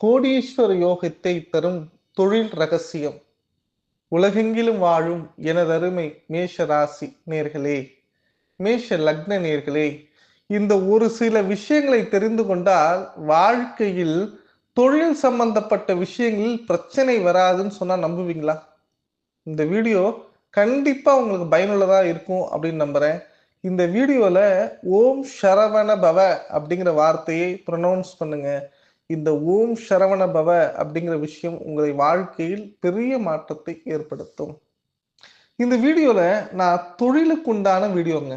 கோடீஸ்வர யோகத்தை தரும் தொழில் ரகசியம். உலகெங்கிலும் வாழும் எனதருமை மேஷ ராசி நேர்களே மேஷ லக்ன நேர்களே இந்த ஒரு சில விஷயங்களை தெரிந்து கொண்டால் வாழ்க்கையில் தொழில் சம்பந்தப்பட்ட விஷயங்களில் பிரச்சனை வராதுன்னு சொன்னா நம்புவீங்களா? இந்த வீடியோ கண்டிப்பா உங்களுக்கு பயனுள்ளதா இருக்கும் அப்படின்னு நம்புறேன். இந்த வீடியோல ஓம் சரவண பவ அப்படிங்கிற வார்த்தையை ப்ரொனவுன்ஸ் பண்ணுங்க. இந்த ஓம் சரவண பவ அப்படிங்கிற விஷயம் உங்களை வாழ்க்கையில் பெரிய மாற்றத்தை ஏற்படுத்தும். இந்த வீடியோல நான் தொழிலுக்கு உண்டான வீடியோங்க.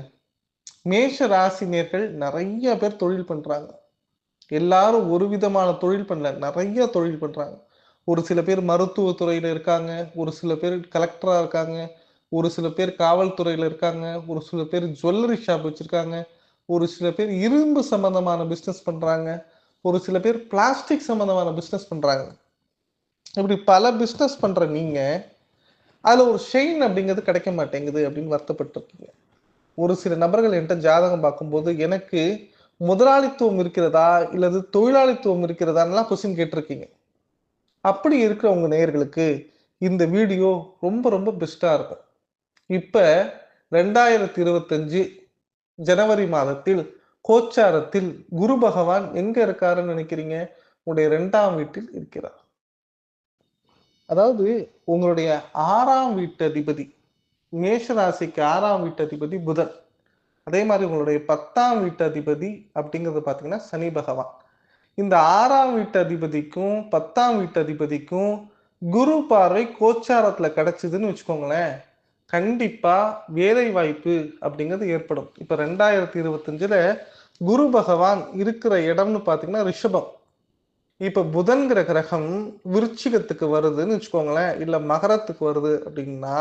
மேஷ ராசினியர்கள் நிறைய பேர் தொழில் பண்றாங்க. எல்லாரும் ஒரு விதமான தொழில் பண்ணல நிறைய தொழில் பண்றாங்க. ஒரு சில பேர் மருத்துவத்துறையில இருக்காங்க ஒரு சில பேர் கலெக்டரா இருக்காங்க ஒரு சில பேர் காவல்துறையில இருக்காங்க ஒரு சில பேர் ஜுவல்லரி ஷாப் வச்சிருக்காங்க ஒரு சில பேர் இரும்பு சம்பந்தமான பிஸ்னஸ் பண்றாங்க. ஒரு சில பேர் பிளாஸ்டிக் சம்மந்தமான பிஸ்னஸ் பண்ணுறாங்க இப்படி பல பிஸ்னஸ் பண்ணுற நீங்கள் அதில் ஒரு ஷெயின் அப்படிங்கிறது கிடைக்க மாட்டேங்குது அப்படின்னு வருத்தப்பட்டிருக்கீங்க. ஒரு சில நபர்கள் என்கிட்ட ஜாதகம் பார்க்கும்போது எனக்கு முதலாளித்துவம் இருக்கிறதா இல்லது தொழிலாளித்துவம் இருக்கிறதான்லாம் கொஸ்டின் கேட்டிருக்கீங்க. அப்படி இருக்கிற உங்கள் நேயர்களுக்கு இந்த வீடியோ ரொம்ப ரொம்ப பெஸ்ட்டாக இருக்கும். இப்போ ரெண்டாயிரத்தி இருபத்தஞ்சு ஜனவரி மாதத்தில் கோச்சாரத்தில் குரு பகவான் எங்க இருக்காருன்னு நினைக்கிறீங்க? உங்களுடைய இரண்டாம் வீட்டில் இருக்கிறார். அதாவது உங்களுடைய ஆறாம் வீட்டு அதிபதி மேஷராசிக்கு ஆறாம் வீட்டு அதிபதி புதன். அதே மாதிரி உங்களுடைய பத்தாம் வீட்டு அதிபதி அப்படிங்கிறது பார்த்தீங்கன்னா சனி பகவான். இந்த ஆறாம் வீட்டு அதிபதிக்கும் பத்தாம் வீட்டு அதிபதிக்கும் குரு பார்வை கோச்சாரத்துல கிடைச்சதுன்னு வச்சுக்கோங்களேன். கண்டிப்பாக வேலை வாய்ப்பு அப்படிங்கிறது ஏற்படும். இப்போ ரெண்டாயிரத்தி இருபத்தஞ்சில் குரு பகவான் இருக்கிற இடம்னு பார்த்தீங்கன்னா ரிஷபம். இப்போ புதன்கிற கிரகம் விருச்சிகத்துக்கு வருதுன்னு வச்சுக்கோங்களேன் இல்லை மகரத்துக்கு வருது அப்படின்னா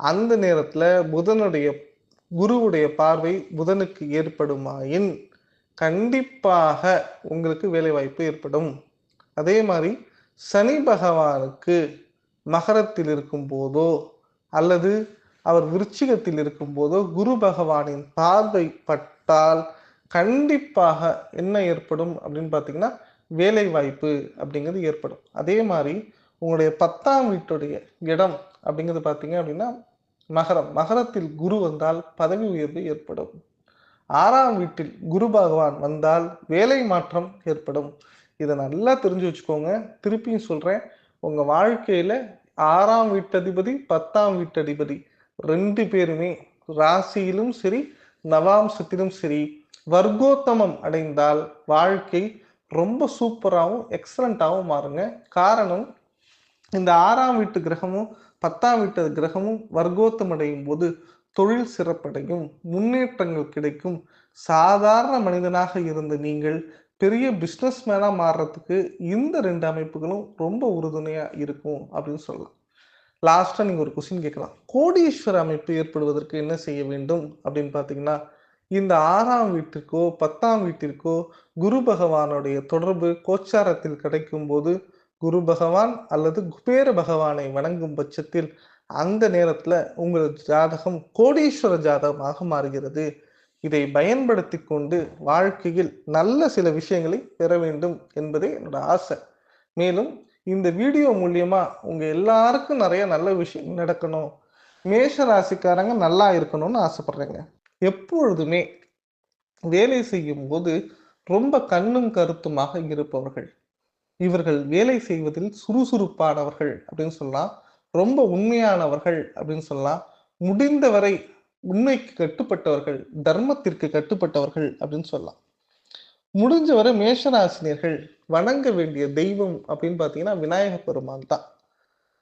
அந்த நேரத்தில் புதனுடைய குருவுடைய பார்வை புதனுக்கு ஏற்படுமாயின் கண்டிப்பாக உங்களுக்கு வேலைவாய்ப்பு ஏற்படும். அதே மாதிரி சனி பகவானுக்கு மகரத்தில் இருக்கும் போதோ அல்லது அவர் விருச்சிகத்தில் இருக்கும்போதோ குரு பகவானின் பார்வை பட்டால் கண்டிப்பாக என்ன ஏற்படும் அப்படின்னு பார்த்தீங்கன்னா வேலை வாய்ப்பு அப்படிங்கிறது ஏற்படும். அதே மாதிரி உங்களுடைய பத்தாம் வீட்டுடைய இடம் அப்படிங்கிறது பார்த்தீங்க அப்படின்னா மகரம். மகரத்தில் குரு வந்தால் பதவி உயர்வு ஏற்படும். ஆறாம் வீட்டில் குரு பகவான் வந்தால் வேலை மாற்றம் ஏற்படும். இதை நல்லா தெரிஞ்சு வச்சுக்கோங்க. திருப்பியும் சொல்கிறேன் உங்கள் வாழ்க்கையில் ஆறாம் வீட்டதிபதி பத்தாம் வீட்டதிபதி ரெண்டு பேருமே ராசியிலும் சரி நவாம்சத்திலும் சரி வர்க்கோத்தமம் அடைந்தால் வாழ்க்கை ரொம்ப சூப்பராகவும் எக்ஸலண்ட்டாகவும் மாறுங்க. காரணம் இந்த ஆறாம் வீட்டு கிரகமும் பத்தாம் வீட்டு கிரகமும் வர்க்கோத்தம் அடையும் போது தொழில் சிறப்படையும் முன்னேற்றங்கள் கிடைக்கும். சாதாரண மனிதனாக இருந்த நீங்கள் பெரிய பிஸ்னஸ் மேனாக மாறுறதுக்கு இந்த ரெண்டு அமைப்புகளும் ரொம்ப உறுதுணையாக இருக்கும் அப்படின்னு சொல்லலாம். லாஸ்ட்டாக நீங்கள் ஒரு கொஸ்டின் கேட்கலாம். கோடீஸ்வர அமைப்பு ஏற்படுவதற்கு என்ன செய்ய வேண்டும் அப்படின்னு பார்த்தீங்கன்னா இந்த ஆறாம் வீட்டிற்கோ பத்தாம் வீட்டிற்கோ குரு பகவானுடைய தொடர்பு கோச்சாரத்தில் கிடைக்கும் போது குரு பகவான் அல்லது குபேர பகவானை வணங்கும் பட்சத்தில் அந்த நேரத்தில் உங்கள் ஜாதகம் கோடீஸ்வர ஜாதகமாக மாறுகிறது. இதை பயன்படுத்தி கொண்டு வாழ்க்கையில் நல்ல சில விஷயங்களை பெற வேண்டும் என்பதே என்னோட ஆசை. மேலும் இந்த வீடியோ மூலியமா உங்க எல்லாருக்கும் நிறைய நல்ல விஷயம் நடக்கணும். மேஷ ராசிக்காரங்க நல்லா இருக்கணும்னு ஆசைப்படுறேங்க. எப்பொழுதுமே வேலை செய்யும் போது ரொம்ப கண்ணும் கருத்துமாக இருப்பவர்கள். இவர்கள் வேலை செய்வதில் சுறுசுறுப்பானவர்கள் அப்படின்னு சொல்லலாம். ரொம்ப உண்மையானவர்கள் அப்படின்னு சொல்லலாம். முடிந்தவரை உண்மைக்கு கட்டுப்பட்டவர்கள் தர்மத்திற்கு கட்டுப்பட்டவர்கள் அப்படின்னு சொல்லலாம். முடிஞ்சவரை மேஷராசினியர்கள் வணங்க வேண்டிய தெய்வம் அப்படின்னு பார்த்தீங்கன்னா விநாயக பெருமான் தான்.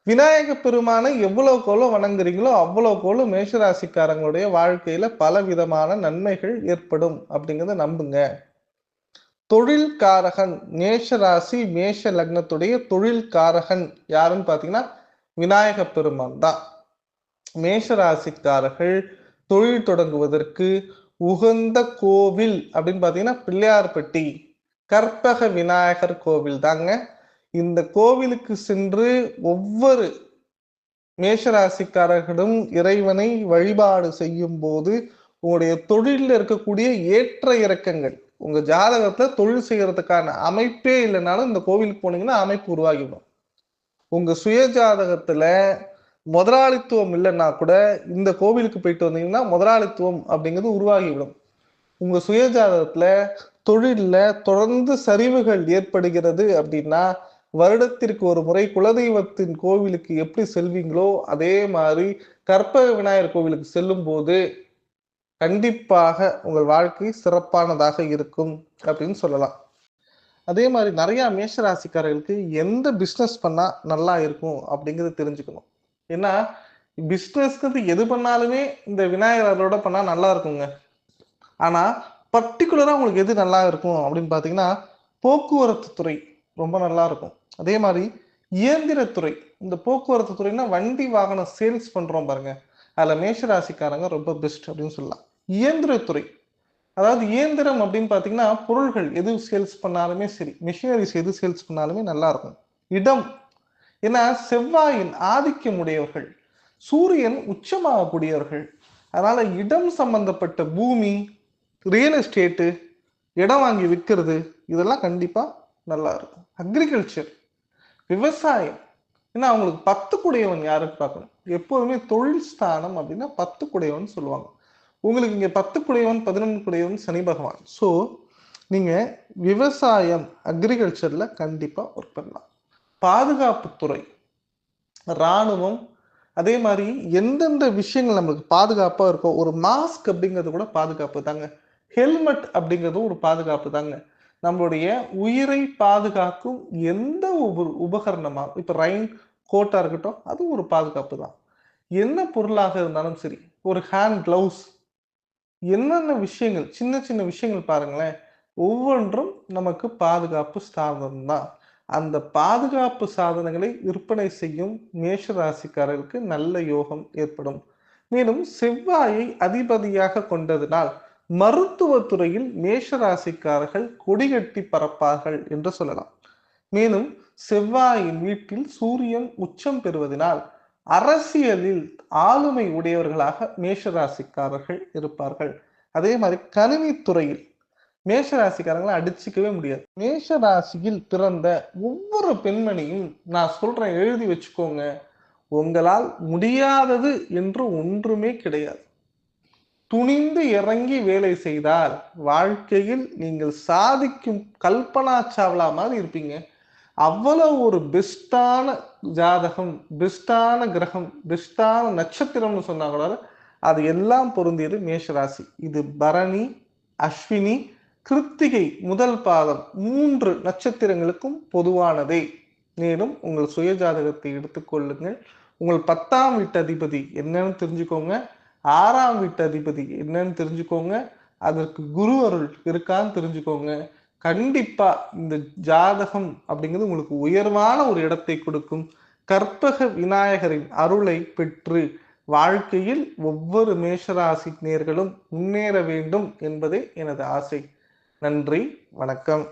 விநாயக பெருமானை எவ்வளோ கோலோ வணங்குறீங்களோ அவ்வளோ கோலோ மேஷராசிக்காரங்களுடைய வாழ்க்கையில பல விதமான நன்மைகள் ஏற்படும் அப்படிங்கிறத நம்புங்க. தொழில் காரகன் மேஷ மேஷ லக்னத்துடைய தொழில் காரகன் யாருன்னு பார்த்தீங்கன்னா விநாயக பெருமான் தான். மேஷராசிக்காரர்கள் தொழில் தொடங்குவதற்கு உகந்த கோவில் அப்படின்னு பார்த்தீங்கன்னா பிள்ளையார்பட்டி கற்பக விநாயகர் கோவில் தாங்க. இந்த கோவிலுக்கு சென்று ஒவ்வொரு மேஷராசிக்காரர்களும் இறைவனை வழிபாடு செய்யும் போது உங்களுடைய தொழிலில் இருக்கக்கூடிய ஏற்ற இறக்கங்கள் உங்க ஜாதகத்துல தொழில் செய்யறதுக்கான அமைப்பே இல்லைனாலும் இந்த கோவிலுக்கு போனீங்கன்னா அமைப்பு உருவாகிடும் உங்க சுய ஜாதகத்துல முதலாளித்துவம் இல்லைன்னா கூட இந்த கோவிலுக்கு போயிட்டு வந்தீங்கன்னா முதலாளித்துவம் அப்படிங்கிறது உருவாகிவிடும். உங்க சுயஜாதகத்துல தொழில்ல தொடர்ந்து சரிவுகள் ஏற்படுகிறது அப்படின்னா வருடத்திற்கு ஒரு முறை குலதெய்வத்தின் கோவிலுக்கு எப்படி செல்வீங்களோ அதே மாதிரி கற்பக விநாயகர் கோவிலுக்கு செல்லும் போது கண்டிப்பாக உங்கள் வாழ்க்கை சிறப்பானதாக இருக்கும் அப்படின்னு சொல்லலாம். அதே மாதிரி நிறைய மேஷராசிக்காரர்களுக்கு எந்த பிஸ்னஸ் பண்ணா நல்லா இருக்கும் அப்படிங்கிறது தெரிஞ்சுக்கணும். ஏன்னா பிஸ்னஸ்க்கு எது பண்ணாலுமே இந்த விநாயகரோட பண்ணால் நல்லா இருக்குங்க. ஆனால் பர்டிகுலராக உங்களுக்கு எது நல்லா இருக்கும் அப்படின்னு பார்த்தீங்கன்னா போக்குவரத்து துறை ரொம்ப நல்லா இருக்கும். அதே மாதிரி இயந்திரத்துறை இந்த போக்குவரத்து துறைனா வண்டி வாகனம் சேல்ஸ் பண்ணுறோம் பாருங்க. அதில் மேஷராசிக்காரங்க ரொம்ப பெஸ்ட் அப்படின்னு சொல்லலாம். இயந்திரத்துறை அதாவது இயந்திரம் அப்படின்னு பார்த்தீங்கன்னா பொருள்கள் எது சேல்ஸ் பண்ணாலுமே சரி மிஷினரிஸ் எது சேல்ஸ் பண்ணாலுமே நல்லா இருக்கும். இடம். ஏன்னா செவ்வாயின் ஆதிக்கம் உடையவர்கள் சூரியன் உச்சமாகக்கூடியவர்கள். அதனால இடம் சம்பந்தப்பட்ட பூமி ரியல் எஸ்டேட்டு இடம் வாங்கி விற்கிறது இதெல்லாம் கண்டிப்பா நல்லா இருக்கும். அக்ரிகல்ச்சர் விவசாயம். ஏன்னா அவங்களுக்கு பத்து குடையவன் யாருக்கு பார்க்கணும். எப்போதுமே தொழில் ஸ்தானம் அப்படின்னா பத்து குடையவன் சொல்லுவாங்க. உங்களுக்கு இங்கே பத்து குடையவன் பதினொன்று குடையவன் சனி பகவான். ஸோ நீங்கள் விவசாயம் அக்ரிகல்ச்சரில் கண்டிப்பாக ஒர்க் பண்ணலாம். பாதுகாப்புத்துறை இராணுவம் அதே மாதிரி எந்தெந்த விஷயங்கள் நம்மளுக்கு பாதுகாப்பாக இருக்கோ ஒரு மாஸ்க் அப்படிங்கிறது கூட பாதுகாப்பு தாங்க. ஹெல்மெட் அப்படிங்கிறதும் ஒரு பாதுகாப்பு தாங்க. நம்மளுடைய உயிரை பாதுகாக்கும் எந்த ஒரு உபகரணமாக இப்போ ரைன் கோட்டாக இருக்கட்டும் அதுவும் ஒரு பாதுகாப்பு தான். என்ன பொருளாக இருந்தாலும் சரி ஒரு ஹேண்ட் க்ளவுஸ் என்னென்ன விஷயங்கள் சின்ன சின்ன விஷயங்கள் பாருங்களேன் ஒவ்வொன்றும் நமக்கு பாதுகாப்பு சாதனம் தான். அந்த பாதுகாப்பு சாதனங்களை விற்பனை செய்யும் மேஷ ராசிக்காரருக்கு நல்ல யோகம் ஏற்படும். மேலும் செவ்வாயை அதிபதியாக கொண்டதினால் மருத்துவத்துறையில் மேஷ ராசிக்காரர்கள் கொடிகட்டி பறப்பார்கள் என்று சொல்லலாம். மேலும் செவ்வாயின் வீட்டில் சூரியன் உச்சம் பெறுவதனால் அரசியலில் ஆளுமை உடையவர்களாக மேஷராசிக்காரர்கள் இருப்பார்கள். அதே மாதிரி கணினித்துறையில் மேஷராசிக்காரங்களை அடிச்சுக்கவே முடியாது. மேஷராசியில் பிறந்த ஒவ்வொரு பெண்மணியும் நான் சொல்றேன் எழுதி வச்சுக்கோங்க. உங்களால் முடியாதது என்று ஒன்றுமே கிடையாது. துணிந்து இறங்கி வேலை செய்தால் வாழ்க்கையில் நீங்கள் சாதிக்கும் கல்பனா சாவ்லா மாதிரி இருப்பீங்க. அவ்வளோ ஒரு பெஸ்டான ஜாதகம் பெஸ்டான கிரகம் பெஸ்டான நட்சத்திரம்னு சொன்னாங்களோ அது எல்லாம் பொருந்தியது மேஷராசி. இது பரணி அஸ்வினி கிருத்திகை முதல் பாதம் மூன்று நட்சத்திரங்களுக்கும் பொதுவானதே. மேலும் உங்கள் சுய ஜாதகத்தை எடுத்துக்கொள்ளுங்கள் உங்கள் பத்தாம் வீட்டு அதிபதி என்னன்னு தெரிஞ்சுக்கோங்க. ஆறாம் வீட்டு அதிபதி என்னன்னு தெரிஞ்சுக்கோங்க. அதற்கு குரு அருள் இருக்கான்னு தெரிஞ்சுக்கோங்க. கண்டிப்பா இந்த ஜாதகம் அப்படிங்கிறது உங்களுக்கு உயர்வான ஒரு இடத்தை கொடுக்கும். கற்பக விநாயகரின் அருளை பெற்று வாழ்க்கையில் ஒவ்வொரு மேஷராசி நேர்களும் முன்னேற வேண்டும் என்பதே எனது ஆசை. நன்றி வணக்கம்.